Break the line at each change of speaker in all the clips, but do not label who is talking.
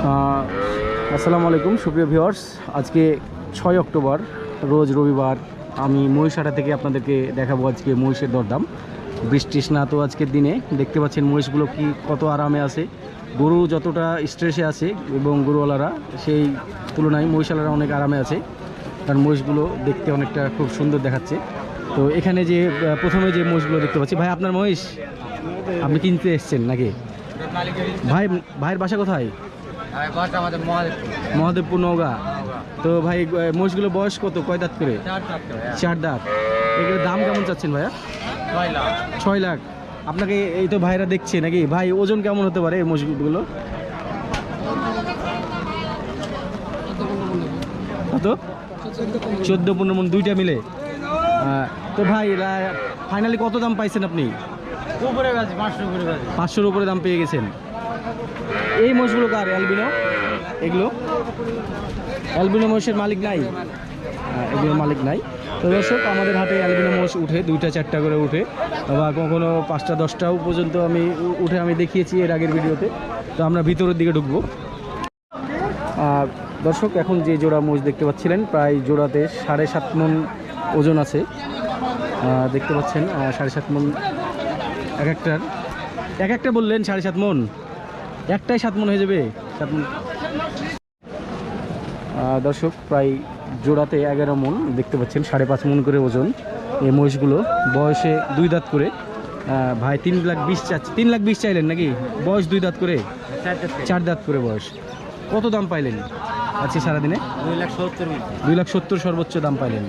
আসসালামু আলাইকুম, সুপ্রিয় ভিউয়ার্স আজকে ছয় অক্টোবর, রোজ রবিবার। আমি মহিষাটা থেকে আপনাদেরকে দেখাবো আজকে মহিষের দরদাম। বৃষ্টি স্নাত আজকের দিনে। দেখতে পাচ্ছেন মহিষগুলো কি, কত আরামে আছে। গরু যতটা স্ট্রেসে আছে এবং গরুওয়ালারা, সেই তুলনায় মহিষালারা অনেক আরামে আছে। কারণ মহিষগুলো দেখতে অনেকটা খুব সুন্দর দেখাচ্ছে। তো এখানে যে প্রথমে যে মহিষগুলো দেখতে পাচ্ছি, ভাই, আপনার মহিষ? আপনি কিনতে এসছেন নাকি? ভাই, ভাইয়ের বাসা কোথায়?
আমাদের মহাদেবপুর।
নওগাঁ। তো ভাই আহ, মহিষগুলো বয়স কত? কয় দাঁত করে? চার দাঁত এগুলোর দাম কেমন চাচ্ছেন ভাইয়া?
ছয় লাখ।
আপনাকে এই তো ভাইরা দেখছে নাকি? ভাই ওজন কেমন হতে পারে এই মহিষগুলো? কত? চোদ্দ পনেরো মন দুইটা মিলে। তো ভাই ফাইনালি কত দাম পাইছেন আপনি? পাঁচশোর উপরে দাম পেয়ে গেছেন। এই মোষগুলো কার? অ্যালবিনো? এগুলো? অ্যালবিনো মোষের মালিক নাই? হ্যাঁ, এগুলোর মালিক নাই। তো দর্শক আমাদের হাতে অ্যালবিনো মোষ উঠে দুইটা চারটা করে উঠে। বা কখনো পাঁচটা দশটাও পর্যন্ত আমি উঠে আমি দেখিয়েছি এর আগের ভিডিওতে। তো আমরা ভিতরের দিকে ঢুকবো। দর্শক এখন যে জোড়া মোষ দেখতে পাচ্ছিলেন প্রায় জোড়াতে সাড়ে সাত মন ওজন আছে। দেখতে পাচ্ছেন সাড়ে সাত মন এক একটার। এক একটা বললেন সাড়ে সাত মন। একটাই সাত মন হয়ে যাবে। সাত মন। দর্শক প্রায় জোড়াতে এগারো মন। দেখতে পাচ্ছেন সাড়ে পাঁচ মন করে ওজন এই মহিষগুলো। বয়সে দুই দাঁত করে। ভাই তিন লাখ বিশ চাচ্ছে তিন লাখ বিশ চাইলেন নাকি? বয়স দুই দাঁত করে? চার দাঁত করে। বয়স। কত দাম পাইলেন আজকে সারাদিনে?
দুই লাখ সত্তর
দুই লাখ সত্তর সর্বোচ্চ দাম পাইলেন।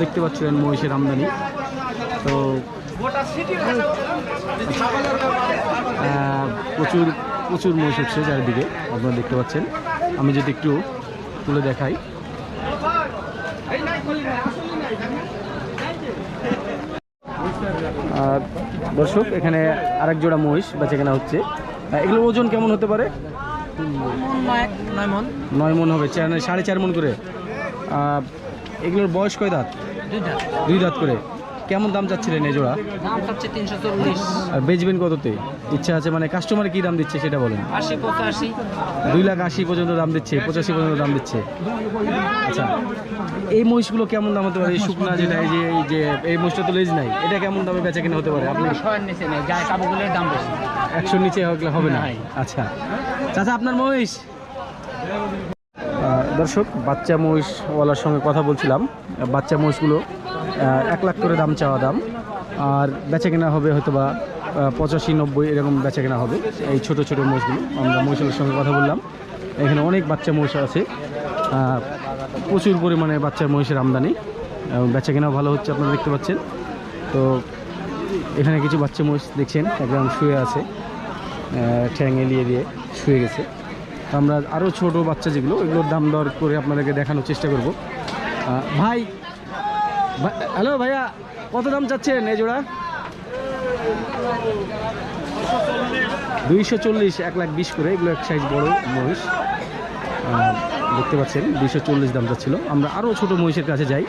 দেখতে পাচ্ছিলেন মহিষের আমদানি। তো প্রচুর প্রচুর মহিষ হচ্ছে চারিদিকে আপনারা দেখতে পাচ্ছেন। আমি যদি একটু তুলে দেখাই। আর দর্শক এখানে আরেক জোড়া মহিষ বেচে কেনা হচ্ছে। আহ, এগুলোর ওজন কেমন হতে পারে?
নয় মন
নয় মন হবে সাড়ে চার মন করে। এগুলোর বয়স কয় দাঁত। দুই দাঁত করে। কেমন দাম চাচ্ছিলেন এই জোড়া?
দাম হচ্ছে তিনশো চল্লিশ।
আর বেচবেন কততে? ইচ্ছা আছে মানে কাস্টমার কি দাম দিচ্ছে সেটা বলেন।
আশি পঁচাশি।
দুই লাখ আশি পর্যন্ত দাম দিচ্ছে পঁচাশি পর্যন্ত দাম দিচ্ছে। আচ্ছা এই মহিষগুলো কেমন দাম হতে পারে? এই শুকনা যেটা এই যে এই যে এই মহিষটা তো লেজ নাই। এটা কেমন দামে বেচা কিনা হতে পারে? আপনি
শয়ের নিচে নেই কাবুগুলের দাম বেশি।
একশোর নিচে হবে না? আচ্ছা। চাচা আপনার মহিষ? দর্শক বাচ্চা মহিষওয়ালার সঙ্গে কথা বলছিলাম। বাচ্চা মহিষগুলো এক লাখ করে দাম চাওয়া দাম। আর বেচা কেনা হবে হয়তো বা পঁচাশি, নব্বই এরকম বেচা কেনা হবে। এই ছোট ছোট মহিষগুলো, আমরা মহিষগুলোর সঙ্গে কথা বললাম। এখানে অনেক বাচ্চা মহিষ আছে। প্রচুর পরিমাণে বাচ্চা মহিষের আমদানি বেচা কেনাও ভালো হচ্ছে, আপনারা দেখতে পাচ্ছেন। তো এখানে কিছু বাচ্চা মহিষ দেখছেন একদম শুয়ে আছে। ঠ্যাং এলিয়ে দিয়ে শুয়ে গেছে। আমরা আরও ছোট বাচ্চা যেগুলো, এগুলোর দাম দর করে আপনাদেরকে দেখানোর চেষ্টা করব। ভাই হ্যালো ভাইয়া, কত দাম চাচ্ছেন এই জোড়া? দুইশো চল্লিশ, এক লাখ বিশ করে, এগুলো এক সাইজ বড় মহিষ। দেখতে পাচ্ছেন, দুইশো চল্লিশ দাম চাচ্ছিল। আমরা আরও ছোট মহিষের কাছে যাই,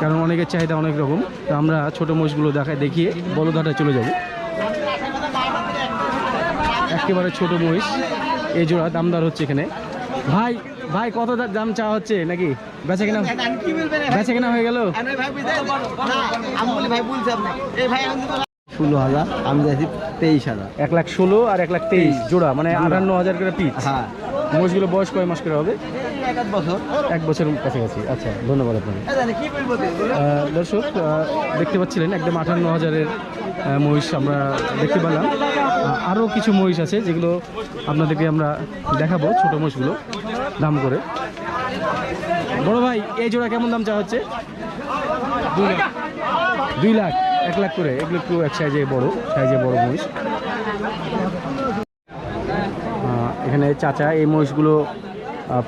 কারণ অনেকের চাহিদা অনেক রকম। তো আমরা ছোট মহিষগুলো দেখায়, দেখিয়ে বলদাটায় চলে যাব। একেবারে ছোট মহিষ, এই জোড়া দামদার হচ্ছে এখানে। ভাই ভাই কত দা- দাম চা হচ্ছে নাকি? বেচা কেনা বেচা কেনা হয়ে গেল?
ষোলো হাজার আমি যাচ্ছি তেইশ হাজার।
এক লাখ ষোলো আর এক লাখ তেইশ। জোড়া মানে আটান্ন হাজার করে পিস
হ্যাঁ।
মহিষগুলো বয়স কয় মাস করে হবে?
এক বছর।
বছরের কাছাকাছি। আচ্ছা ধন্যবাদ আপনাকে।
কি
দর্শক দেখতে পাচ্ছিলেন একদম আটান্ন হাজারের মহিষ আমরা দেখতে পেলাম। আরও কিছু মহিষ আছে যেগুলো আপনাদেরকে আমরা দেখাবো ছোট মহিষগুলো। দাম করে। বড় ভাই এই জোড়া কেমন দাম চাওয়া হচ্ছে? দুই লাখ। এক লাখ করে। এগুলো একটু এক সাইজে বড় সাইজে বড় মহিষ। এখানে চাচা এই মহিষগুলো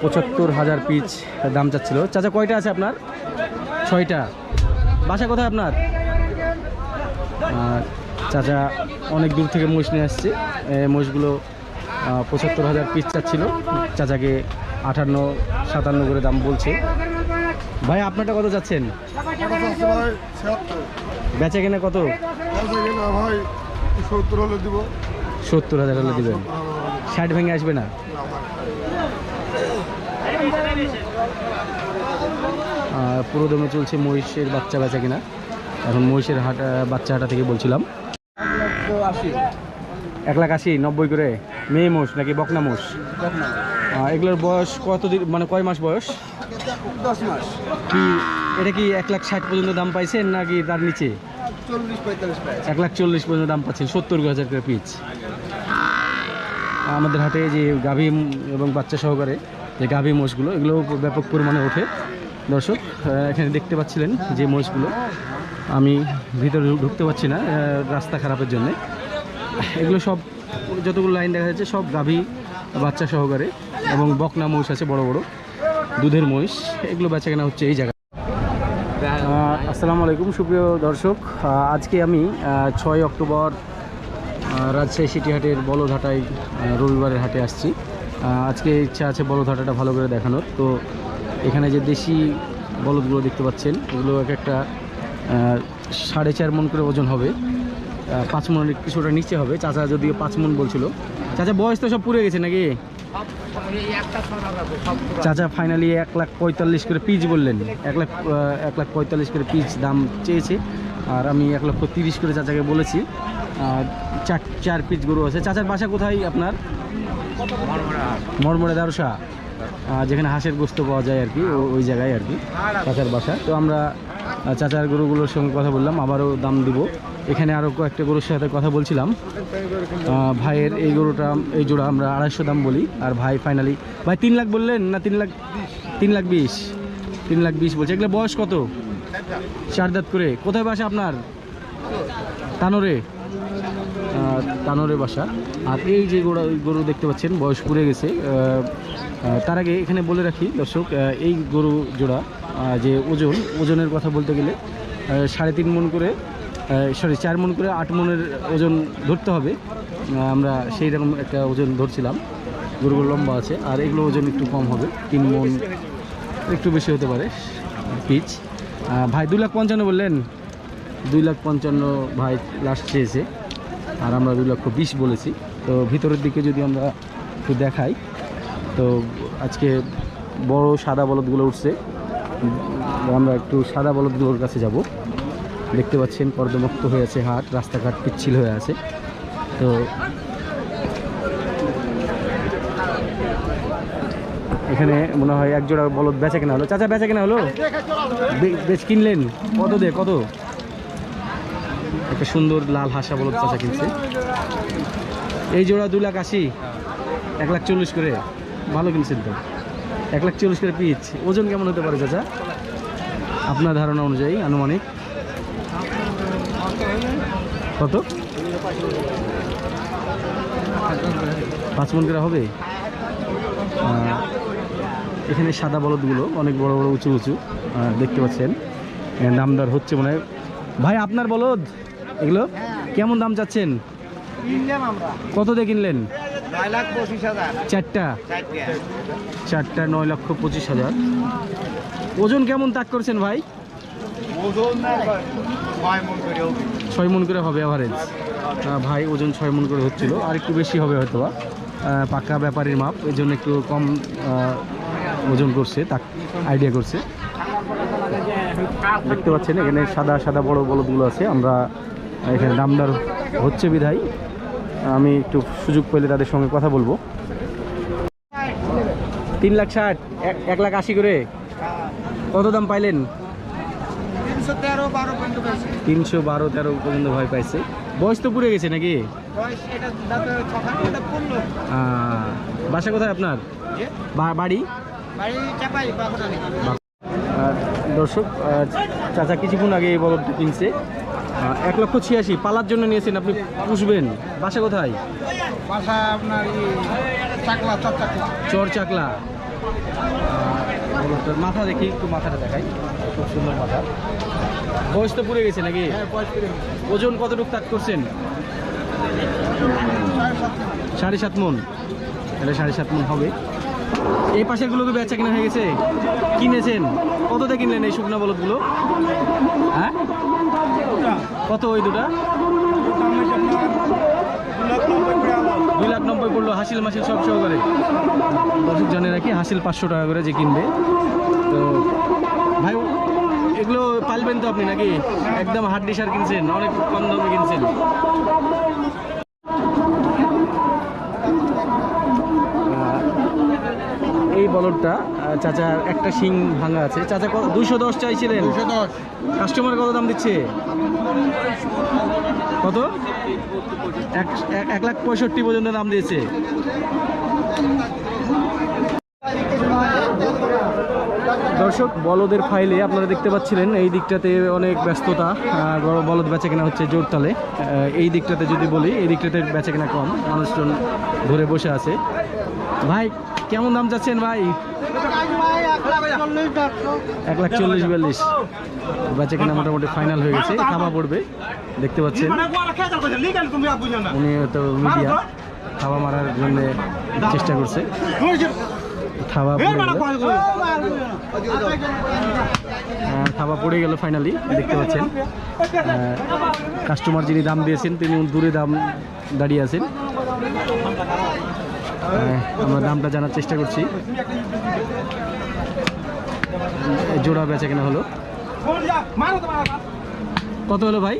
পঁচাত্তর হাজার পিচ দাম চাচ্ছিল। চাচা কয়টা আছে আপনার? ছয়টা। বাসা কোথায় আপনার? চাচা অনেক দূর থেকে মহিষ নিয়ে আসছে। এই মহিষগুলো পঁচাত্তর হাজার পিস চাচ্ছিল। চাচাকে আটান্ন, সাতান্ন করে দাম বলছে। ভাই, আপনারটা কত যাচ্ছেন? বেচা কেনা কত?
সত্তর
সত্তর হাজার হলে দিবেন। ষাট ভেঙে আসবে না? আর পুরো দমে চলছে মহিষের বাচ্চা বেচা কিনা। এখন মহিষের হাট বাচ্চা হাটা থেকে বলছিলাম। এক লাখ আশি, নব্বই করে। মেয়ে মোষ নাকি বকনা মোষ? এগুলোর বয়স কত দিন মানে কয় মাস বয়স?
দশ মাস।
কি এটা কি এক লাখ ষাট পর্যন্ত দাম পাইছেন নাকি তার নিচে? এক লাখ চল্লিশ পর্যন্ত দাম পাচ্ছেন সত্তর হাজার করে পিচ আমাদের হাটে যে গাভী এবং বাচ্চা সহকারে যে গাভী মোষগুলো এগুলো ব্যাপক পরিমাণে ওঠে। দর্শক এখানে দেখতে পাচ্ছিলেন যে মোষগুলো আমি ভিতরে ঢুকতে পারছি না রাস্তা খারাপের জন্যে। এগুলো সব যতগুলো লাইন দেখা যাচ্ছে সব গাভী বাচ্চা সহকারে এবং বকনা মহিষ আছে বড় বড়। দুধের মহিষ এগুলো বেচা কেনা হচ্ছে এই জায়গায়। আসসালামু আলাইকুম সুপ্রিয় দর্শক। আজকে আমি ছয় অক্টোবর রাজশাহী সিটি হাটের বলদহাটায় আহ, রবিবারের হাটে আসছি। আজকে ইচ্ছা আছে বলদহাটাটা ভালো করে দেখানোর। তো এখানে যে দেশি বলদগুলো দেখতে পাচ্ছেন এগুলো এক একটা সাড়ে চার মন করে ওজন হবে। পাঁচ মনের কিছুটা নিচে হবে। চাচা যদিও পাঁচ মন বলছিল চাচা, বয়স তো সব পুড়ে গেছে নাকি? চাচা ফাইনালি এক লাখ পঁয়তাল্লিশ করে পিচ বললেন। এক লাখ এক লাখ পঁয়তাল্লিশ করে পিচ দাম চেয়েছে। আর আমি এক লক্ষ তিরিশ করে চাচাকে বলেছি। চার চার পিচ গরু আছে। চাচার বাসা কোথায় আপনার? মরমরে দারুসা। যেখানে হাঁসের গোস্ত পাওয়া যায় আর কি ওই জায়গায় আর কি, চাচার বাসা। তো আমরা চাচার গরুগুলোর সঙ্গে কথা বললাম, আবারও দাম দিব। এখানে আরও কয়েকটা গরুর সাথে কথা বলছিলাম। ভাইয়ের এই গরুটা, এই জোড়া আমরা আড়াইশো দাম বলি, আর ভাই ফাইনালি ভাই তিন লাখ বললেন না তিন লাখ তিন লাখ বিশ? তিন লাখ বিশ বলছে। এগুলো বয়স কত? চার দাঁত করে। কোথায় বাসা আপনার? তানোরে। তানোরে বাসা। আর এই যে গরু গরু দেখতে পাচ্ছেন, বয়স পুড়ে গেছে। তার আগে এখানে বলে রাখি, দর্শক এই গরু জোড়া যে ওজন, ওজনের কথা বলতে গেলে সাড়ে তিন মন করে সরি চার মন করে আট মনের ওজন ধরতে হবে। আমরা সেই রকম একটা ওজন ধরছিলাম। গরুগুলো লম্বা আছে, আর এগুলো ওজন একটু কম হবে। তিন মন একটু বেশি হতে পারে পিচ। ভাই, দুই লাখ পঞ্চান্ন বললেন? দুই লাখ পঞ্চান্ন ভাই লাস্ট চেয়েছে আর আমরা দুই লক্ষ বিশ বলেছি। তো ভিতরের দিকে যদি আমরা একটু দেখাই, তো আজকে বড় সাদা বলদগুলো উঠছে। আমরা একটু সাদা বলদগুলোর কাছে যাব। দেখতে পাচ্ছেন কর্দমুক্ত হয়ে আছে হাট, রাস্তাঘাট পিচ্ছিল হয়ে আছে। তো এখানে মনে হয় এক জোড়া বলদ বেচা কেনা হলো। চাচা, বেচা কেনা হলো? বেচ কিনলেন। কত দে কত? একটা সুন্দর লাল হাসা বলদ চাচা কিনছে। এই জোড়া দু লাখ আশি, এক লাখ চল্লিশ করে। ভালো কিনছেন তো। এক লাখ চল্লিশ করে পিচ। ওজন কেমন হতে পারে চাচা? আপনার ধারণা অনুযায়ী, আনুমানিক। কত? পাঁচ মন করে হবে? এখানে সাদা বলদগুলো অনেক বড় বড় উঁচু উঁচু দেখতে পাচ্ছেন। দামদার হচ্ছে মনে হয় ভাই আপনার বলদ এগুলো কেমন দাম চাচ্ছেন? কত দিয়ে কিনলেন? চারটা?
চারটে।
চারটা নয় লক্ষ পঁচিশ হাজার। ওজন কেমন তাক করছেন ভাই?
ওজন ছয় মন করে হবে।
অ্যাভারেজ ভাই, ওজন ছয় মন করে হচ্ছিল। আর একটু বেশি হবে হয়তো বা পাক্কা ব্যাপারীর মাপ। এই জন্য একটু কম ওজন করছে, তাক আইডিয়া করছে। দেখতে পাচ্ছেন, এখানে সাদা সাদা বড় বলদগুলো আছে। আমরা এখানে দামদার হচ্ছে বিধায়। আমি একটু সুযোগ পেলে তাদের সঙ্গে কথা বলব। তিন লাখ ষাট এক লাখ আশি করে। কত দাম পাইলেন
তিনশো তেরো বারো পর্যন্ত পেয়েছে
তিনশো বারো তেরো পর্যন্ত ভয় পাইছে। বয়স তো পুড়ে গেছে নাকি? বাসা কোথায় আপনার? বাড়ি? দর্শক চাচা কিছুক্ষণ আগে এই বলদটা কিনছে। এক লক্ষ ছিয়াশি পালার জন্য নিয়েছেন আপনি পুষবেন। বাসা কোথায়?
বাসা আপনার
চর চাকলা মাথা দেখি একটু মাথাটা দেখাই। খুব সুন্দর মাথা। বয়স তো পুড়ে গেছে নাকি?
হ্যাঁ
ওজন কতটুকু তাক করছেন?
সাড়ে সাত
সাড়ে সাত মন। এটা সাড়ে সাত মন হবে। এই পাশের গুলোকে বেচা কিনা হয়ে গেছে। কিনেছেন। কততে কিনলেন এই শুকনা বলদগুলো? হ্যাঁ? কত ওই দুটা? পড়ল হাসিল মাসিল সব সহকারে দর্শক আর কি হাসিল পাঁচশো টাকা করে যে কিনবে? তো ভাই, এগুলো পালবেন তো আপনি নাকি? একদম হাড্ডি সার কিনছেন, অনেক কম দামে কিনছেন আহ, এই বলদটা আহ, চাচা একটা শিং ভাঙা আছে। চাচা কত দুশো দশ চাইছিলেন? কাস্টমার কত দাম দিচ্ছে? কত? এক লাখ পঁয়ষট্টি পর্যন্ত দাম দিয়েছে। দর্শক বলদের ফাইলে আপনারা দেখতে পাচ্ছিলেন এই দিকটাতে অনেক ব্যস্ততা বলদ বেচা কেনা হচ্ছে জোরতালে এই দিকটাতে যদি বলি এই দিকটাতে বেচা কেনা কম মানুষজন ধরে বসে আছে। ভাই কেমন দাম যাচ্ছেন ভাই? এক লাখ চল্লিশ বিয়াল্লিশ। বেচা কেনা মোটামুটি ফাইনাল হয়ে গেছে খাওয়া পড়বে দেখতে পাচ্ছেন। উনি তো মিডিয়া খাওয়া মারার জন্য চেষ্টা করছে। গেল। আহ, পড়ে গেল ফাইনালি দেখতে পাচ্ছেন। কাস্টমার যিনি দাম দিয়েছেন তিনি দূরে দাম দাঁড়িয়ে আছেন। আমরা দামটা জানার চেষ্টা করছি। জোড়া বেচা কেনা হলো। কত হলো ভাই?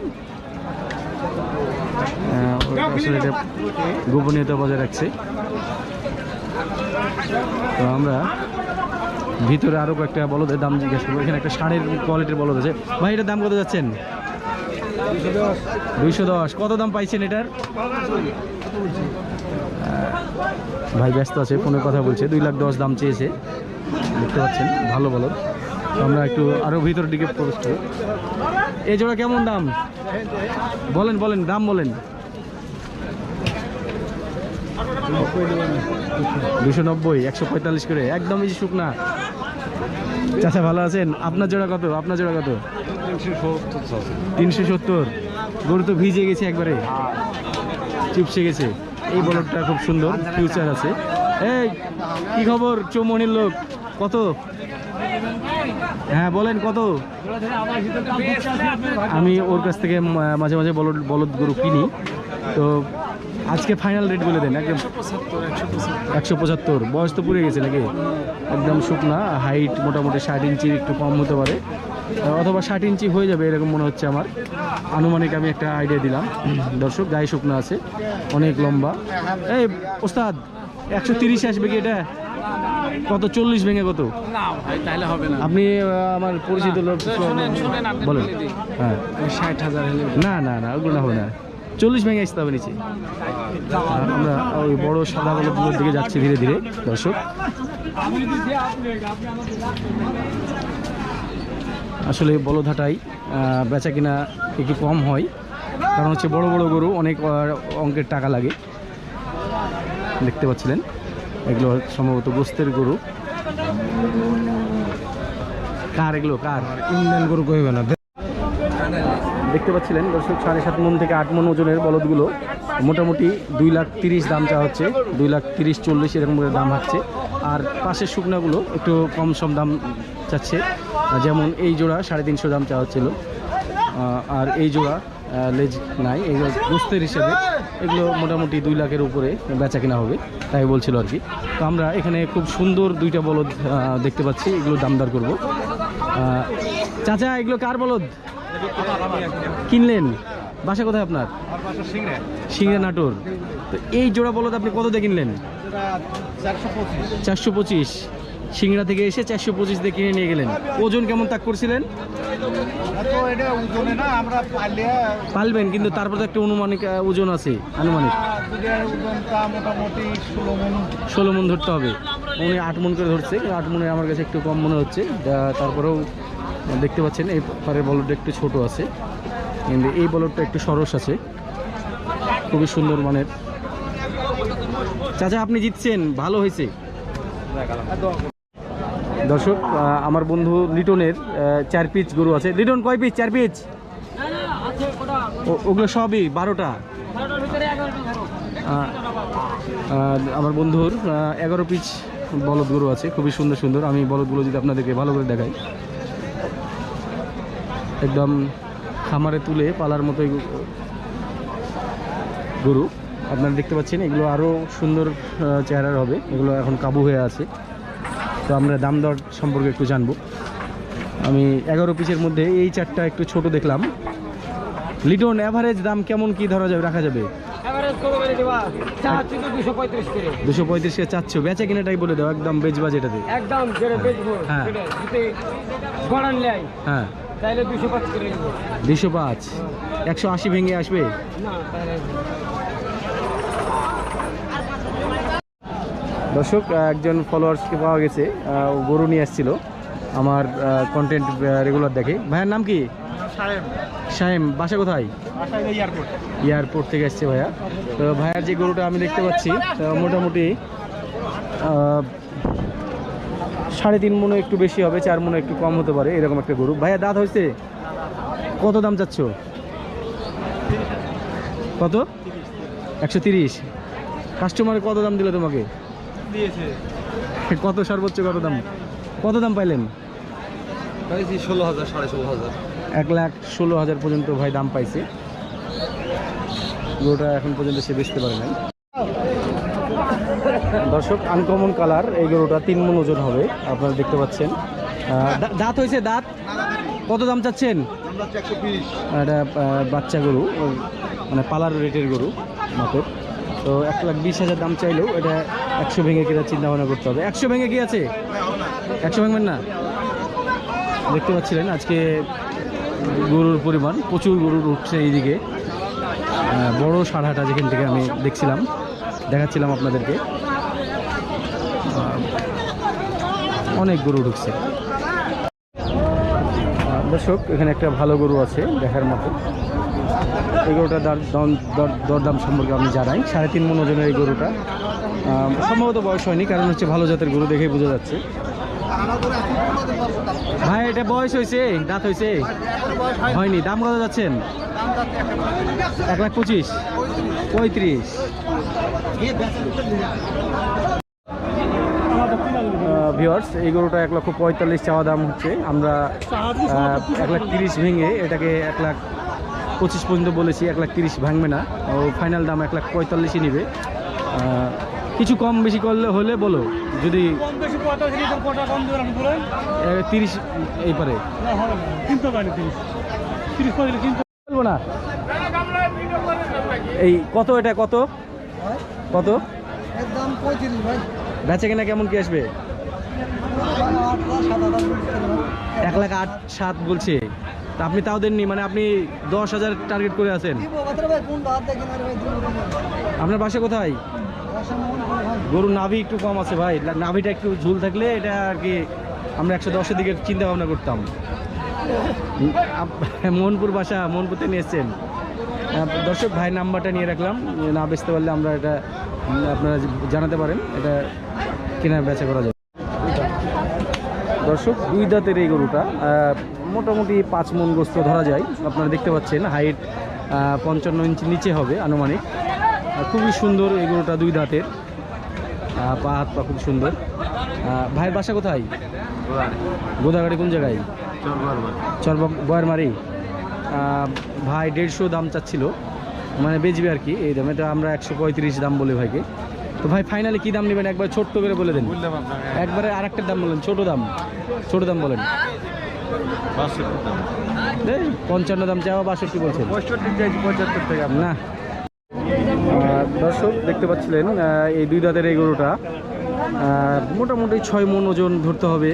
গোপনীয়তা বজায় রাখছে। তো আমরা ভিতরে আরও কয়েকটা বলদের দাম জিজ্ঞেস করব। এখানে একটা ষাঁড়ের কোয়ালিটির বলদ আছে। ভাই, এটার দাম কত যাচ্ছেন? দুইশো দশ। কত দাম পাইছেন এটার? ভাই ব্যস্ত আছে ফোনে কথা বলছে। দুই লাখ দশ দাম চেয়েছে। দেখতে পাচ্ছেন ভালো তো আমরা একটু আরও ভিতরের দিকে প্রবেশ করি। এই জোড়া কেমন দাম? বলেন বলেন দাম বলেন। দুশো নব্বই একশো পঁয়তাল্লিশ করে। একদমই শুকনা। চাচা ভালো আছেন? আপনার জোড়া কত? আপনার জোড়া কত? তিনশো সত্তর। গরু তো ভিজে গেছে একবারে। চিপসে গেছে। এই বলকটা খুব সুন্দর ফিউচার আছে। এই, কি খবর চৌমনির লোক? কত? হ্যাঁ বলেন, কত? আমি ওর কাছ থেকে মাঝে মাঝে বলদ বলদ গরু কিনি। তো আজকে ফাইনাল রেট বলে দেন, একদম একশো পঁচাত্তর। বয়স তো পুড়ে গেছে নাকি? একদম শুকনা হাইট মোটামুটি ষাট ইঞ্চির একটু কম হতে পারে। অথবা ষাট ইঞ্চি হয়ে যাবে এরকম মনে হচ্ছে আমার। আনুমানিক আমি একটা আইডিয়া দিলাম। দর্শক গায়ে শুকনো আছে অনেক লম্বা। এই ওস্তাদ একশো তিরিশ আসবে কি এটা? কত চল্লিশ ভেঙে কত? আপনি আমার পরিচিত লোক বলেন। হ্যাঁ।
ষাট হাজার
না না না ওগুলো না হবে না। চল্লিশ ভেঙে আসতে হবে নিচে। আমরা ওই বড় সাদা বলদগুলোর দিকে যাচ্ছি ধীরে ধীরে দর্শক। আসলে বলধাটাই বেচা কিনা একটু কম হয়। কারণ হচ্ছে বড় বড় গরু অনেক অঙ্কের টাকা লাগে। দেখতে পাচ্ছিলেন? এগুলো সম্ভবত গোস্তের গরু। কার এগুলো? কার?
ইন্ডিয়ান গরু কইবে না
দেখতে পাচ্ছিলেন দর্শক সাড়ে সাত মন থেকে আট মন ওজনের বলদগুলো। মোটামুটি দুই লাখ তিরিশ দাম চাওয়া হচ্ছে। দুই লাখ তিরিশ চল্লিশ এরকম করে দাম হচ্ছে আর পাশের শুকনাগুলো একটু কম সম দাম চাচ্ছে। যেমন এই জোড়া সাড়ে তিনশো দাম চাওয়া হচ্ছিল আর এই জোড়া লেজ নাই এগুলো গোস্তের হিসেবে। এগুলো মোটামুটি দুই লাখের উপরে বেচা কেনা হবে তাই বলছিল আর কি। তো আমরা এখানে খুব সুন্দর দুইটা বলদ দেখতে পাচ্ছি এগুলো দামদার করব। চাচা এগুলো কার বলদ? কিনলেন? বাসা কোথায় আপনার? সিংড়া। নাটোর। তো এই জোড়া বলদ আপনি কত দিয়ে কিনলেন?
চারশো পঁচিশ।
সিংড়া থেকে এসে চারশো পঁচিশ দিয়ে কিনে নিয়ে গেলেন। ওজন কেমন তাক করছিলেন? পালবেন কিন্তু তারপর তো একটা অনুমানিক ওজন আছে আনুমানিক।
ষোলো মন।
ধরতে হবে। উনি আট মন করে ধরছে আট মনে আমার কাছে একটু কম মনে হচ্ছে। তারপরেও দেখতে পাচ্ছেন এই পারের বলটা একটু ছোট আছে। কিন্তু এই বলদটা একটু সরস আছে। খুবই সুন্দর মানের। চাচা আপনি জিতছেন ভালো হয়েছে। দর্শক আমার বন্ধু লিটনের চার পিচ গরু আছে। লিটন, কয় পিস চার পিচ? ওগুলো সবই বারোটা? আমার বন্ধুর এগারো পিচ বলদ গরু আছে, খুবই সুন্দর সুন্দর। আমি বলদগুলো যদি আপনাদেরকে ভালো করে দেখাই। একদম খামারে তুলে পালার মতোই গরু। আপনারা দেখতে পাচ্ছেন, এগুলো আরও সুন্দর চেহারার হবে। এগুলো এখন কাবু হয়ে আছে। তো আমরা দাম দর সম্পর্কে একটু জানব। আমি এগারো পিসের মধ্যে এই চারটা একটু ছোট দেখলাম। লিটন অ্যাভারেজ দাম কেমন কি ধরা যাবে রাখা যাবে?
দুশো পঁয়ত্রিশ
চাচ্ছ বেচা কিনাটাই বলে দাও একদম বেচবা যেটাতে।
একদম
হ্যাঁ। হ্যাঁ।
তাহলে দুশো পাঁচ
একশো আশি ভেঙে আসবে
না তাহলে
দর্শক একজন ফলোয়ার্সকে পাওয়া গেছে ও গরু নিয়ে আসছিল আমার কন্টেন্ট রেগুলার দেখে। ভাইয়ের নাম কি? সাহেম বাসা কোথায়?
এয়ারপোর্ট
এয়ারপোর্ট থেকে এসছে ভাইয়া। তো ভাইয়ার যে গরুটা আমি দেখতে পাচ্ছি মোটামুটি সাড়ে তিন মনে একটু বেশি হবে চার মনে একটু কম হতে পারে এরকম একটা গরু। ভাইয়া দাঁত হয়েছে? কত দাম চাচ্ছ? কত? একশো তিরিশ। কাস্টমারে কত দাম দিল তোমাকে?
দিয়েছে।
কত সর্বোচ্চ কত দাম? কত দাম পাইলেন?
পাইছি ষোলো হাজার সাড়ে ষোলো হাজার।
এক লাখ ষোলো হাজার পর্যন্ত ভাই দাম পাইছে। গরুটা এখন পর্যন্ত সে বেচতে পারে নাই। দর্শক আনকমন কালার এই গরুটা তিন মন ওজন হবে। আপনারা দেখতে পাচ্ছেন। দাঁত হয়েছে দাঁত? কত দাম চাচ্ছেন? এটা বাচ্চা গরু। মানে পালার রেটের গরু মাপের। তো এক লাখ বিশ হাজার দাম চাইলেও এটা একশো ভেঙে কেনার চিন্তা ভাবনা করতে হবে। একশো ভেঙে কি আছে? একশো ভাঙবেন না? দেখতে পাচ্ছিলেন, আজকে গরুর পরিমাণ, প্রচুর গরুর উঠছে এইদিকে। বড় সারহাটা যেখান থেকে আমি দেখছিলাম, দেখাচ্ছিলাম আপনাদেরকে। অনেক গরু ঢুকছে। দর্শক, এখানে একটা ভালো গরু আছে দেখার মতো। এই দর- দরদাম সম্পর্কে আমি জানাই। সাড়ে তিন মন ওজনের এই গরুটা। সম্ভবত বয়স হয়নি, কারণ হচ্ছে ভালো জাতের গরু দেখেই বোঝা যাচ্ছে। ভাই, এটা বয়স হয়েছে, দাঁত হয়েছে? হয়নি, দাম কত যাচ্ছেন? এক লাখ পঁচিশ, পঁয়ত্রিশ। ভিওয়ার্স এই গরুটা এক লক্ষ পঁয়তাল্লিশ চাওয়া দাম হচ্ছে। আমরা এক লাখ তিরিশ ভেঙে এটাকে এক লাখ পঁচিশ পর্যন্ত বলেছি, এক লাখ তিরিশ ভাঙবে না। ও ফাইনাল দাম এক লাখ পঁয়তাল্লিশই নেবে। কিছু কম বেশি করলে হলে বলো যদি তিরিশ এই পারে। বলব না? এই কত এটা কত? কত? বেচে কেনা কেমন কি আসবে? এক লাখ আট সাত বলছে। তা আপনি তাও দেননি মানে আপনি দশ হাজার টার্গেট করে আছেন। আপনার বাসা কোথায়? গরুর নাভি একটু কম আছে ভাই। নাভিটা একটু ঝুল থাকলে এটা আর কি আমরা একশো দশের দিকে চিন্তা ভাবনা করতাম। মোহনপুর বাসা, মোহনপুরতে নিয়ে এসছেন। দর্শক, ভাই নাম্বারটা নিয়ে রাখলাম। না বেচতে পারলে আমরা এটা আপনারা জানাতে পারেন। এটা কেনা বেচা করা যাবে দর্শক, দুই দাঁতের এই গরুটা মোটামুটি পাঁচ মন গোস্ত ধরা যায়। আপনারা দেখতে পাচ্ছেন, হাইট পঞ্চান্ন ইঞ্চি নিচে হবে আনুমানিক। খুবই সুন্দর এই গরুটা দুই দাঁতের। পা হাত পা খুব সুন্দর। ভাইয়ের বাসা কোথায়? গোদাগাড়ি কোন জায়গায়? চর বয়ারমারি। ভাই দেড়শো দাম চাচ্ছিল। মানে বেচবে আর কি এই দাম। এটা আমরা একশো পঁয়ত্রিশ দাম বলে ভাইকে। তো ভাই ফাইনালি কী দাম নেবেন? একবার ছোট্ট করে বলে দেন। একবারে আরেকটার দাম বলেন ছোট দাম। ছোট দাম বলেন। পঞ্চান্ন দাম চাওয়া বাষট্টি বলছেন। না। দর্শক, দেখতে পাচ্ছিলেন এই দুই দাঁতের এই গরুটা মোটামুটি ছয় মন ওজন ধরতে হবে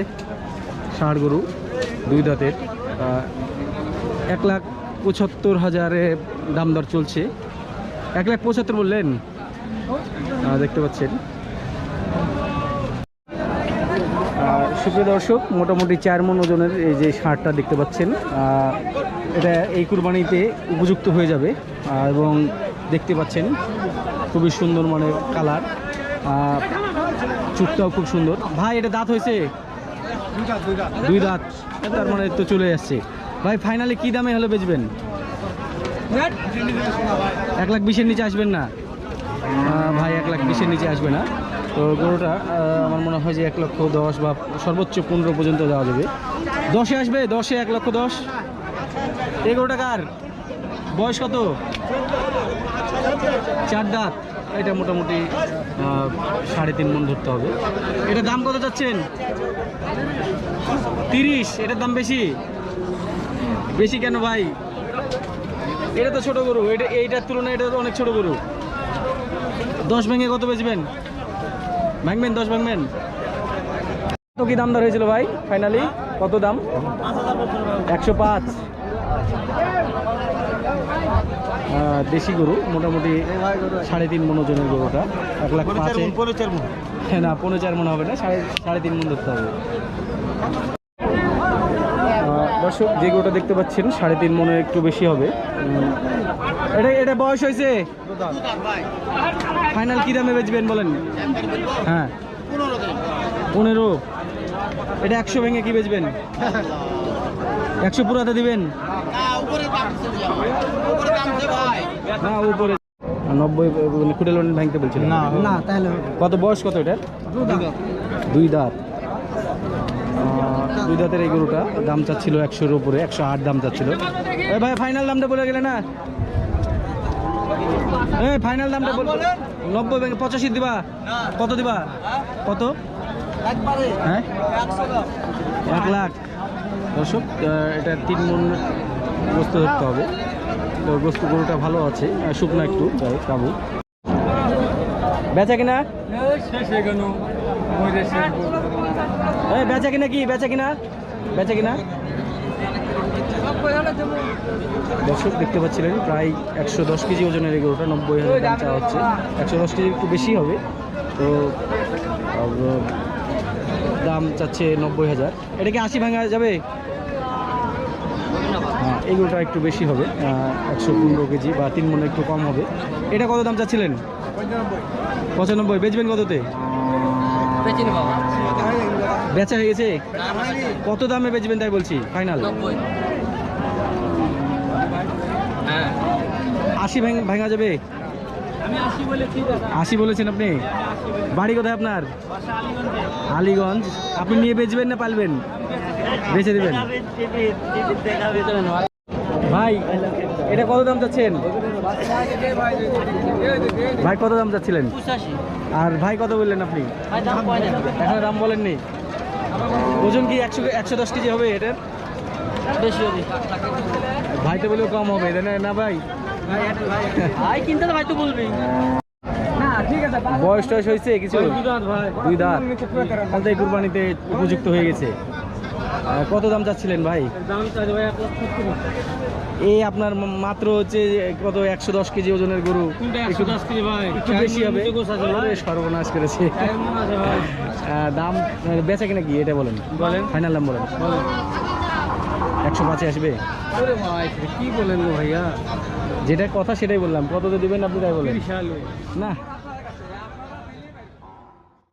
ষাঁড় গরু, দুই দাঁতের। এক লাখ পঁচাত্তর হাজারে দাম দর চলছে। এক লাখ পঁচাত্তর বললেন? দেখতে পাচ্ছেন। সুপ্রিয় দর্শক, মোটামুটি চার মন ওজনের এই যে ষাঁড়টা দেখতে পাচ্ছেন। এটা এই কুরবানিতে উপযুক্ত হয়ে যাবে। এবং দেখতে পাচ্ছেন, খুবই সুন্দর মানে কালার চুপটাও খুব সুন্দর। ভাই, এটা দাঁত হয়েছে? দুই দাঁত। তার মানে তো চলে যাচ্ছে। ভাই ফাইনালি কি দামে হলে বেচবেন? এক লাখ বিশের নিচে আসবেন না? ভাই, এক লাখ বিশের নিচে আসবে না। তো গরুটা আমার মনে হয় যে এক লক্ষ দশ বা সর্বোচ্চ পনেরো পর্যন্ত যাওয়া যাবে। দশে আসবে? দশে এক লক্ষ দশ? এই গরুটা কার? বয়স কত? চার দাঁত। এটা মোটামুটি সাড়ে তিন মন ধরতে হবে। এটা দাম কত চাচ্ছেন? তিরিশ। এটার দাম বেশি? বেশি কেন ভাই? এটা তো ছোট গরু। এটা, এইটার তুলনায় এটা তো অনেক ছোট গরু। দশ ভেঙে কত বেচবেন? ভাঙবেন দশ ভাঙবেন কত কি দাম দর হয়েছিল ভাই ফাইনালি কত দাম? একশো পাঁচ। দেশি গরু মোটামুটি সাড়ে তিন মন ওজনের গরুটা। এক লাখ পাঁচে হ্যাঁ না পনেরো চার মন হবে না সাড়ে সাড়ে তিন মন ধরতে হবে। দর্শক যে গরুটা দেখতে পাচ্ছেন সাড়ে তিন মনে একটু বেশি হবে। এটা এটা বয়স হয়েছে? ফাইনাল কী দামে বেচবেন বলেন? হ্যাঁ। পনেরো। এটা একশো ভেঙে কি বেচবেন? একশো পুরাতে দিবেন? না উপরে। নব্বই কুড়েল ভাঙতে বলছিলেন।
না।
না তাহলে
কত বয়স কত এটার? দুই দাঁত। দুই দাঁতের এই গরুটা দাম চাচ্ছিল একশোর উপরে একশো আট দাম চাচ্ছিল। এ ভাই ফাইনাল দামটা বলে গেলে না? এ ফাইনাল দামটা বল নব্বই ভেঙে পঁচাশি দিবা? কত দিবা? কত? হ্যাঁ? এক লাখ। দর্শক এটা তিন মন গোস্ত ধরতে হবে। তো গোস্ত গরুটা ভালো আছে শুকনো একটু, যাই, কাবু। বেচা কিনা? বেচা কিনা কি? বেচা কিনা? বেচা কিনা? দর্শক, দেখতে পাচ্ছিলেন, প্রায় একশো দশ কেজি ওজনের এই গরুটা, নব্বই হাজার দাম চাওয়া হচ্ছে। একশো দশ কেজি একটু বেশি হবে। তো দাম চাচ্ছে নব্বই হাজার। এটা কি আশি ভাঙা যাবে? হ্যাঁ এই গরুটা একটু বেশি হবে একশো পনেরো কেজি বা তিন মনে একটু কম হবে। এটা কত দাম চাচ্ছিলেন? পঁচানব্বই। বেচবেন কততে? বেচা হয়ে গেছে? কত দামে বেচবেন তাই বলছি? ফাইনাল? আশি ভাঙা যাবে? আশি বলেছেন আপনি? বাড়ি কোথায় আপনার? আলীগঞ্জ। আপনি নিয়ে বেচবেন না পালবেন? বেচে দেবেন? ভাই এটা কত দাম চাচ্ছেন? ভাই কত দাম চাচ্ছিলেন? আর ভাই কত বললেন আপনি? এখনও দাম বলেননি? ওজন কি একশো একশো দশ কেজি হবে এটার?
বেশি হবে।
ভাই তো বলেও কম হবে না? না ভাই?
ভাই কিনতে তো ভাই তো বলবি। না ঠিক আছে
বয়স টয়স হয়েছে কিছু? দুই দাঁত এই কুরবানিতে উপযুক্ত হয়ে গেছে। কত দাম চাচ্ছিলেন ভাই? এই আপনার মাত্র হচ্ছে কত একশো দশ কেজি ওজনের গরু?
একশো
একটু
দশ কেজি
একটু বেশি হবে। সর্বনাশ করেছে। দাম বেচা কিনা কি? এটা বলেন।
বলেন।
ফাইনাল দাম বলেন। একশো পাঁচে আসবে?
কি বলেন ভাইয়া?
যেটা কথা সেটাই বললাম। কত তো দিবেন আপনি তাই বলেন। না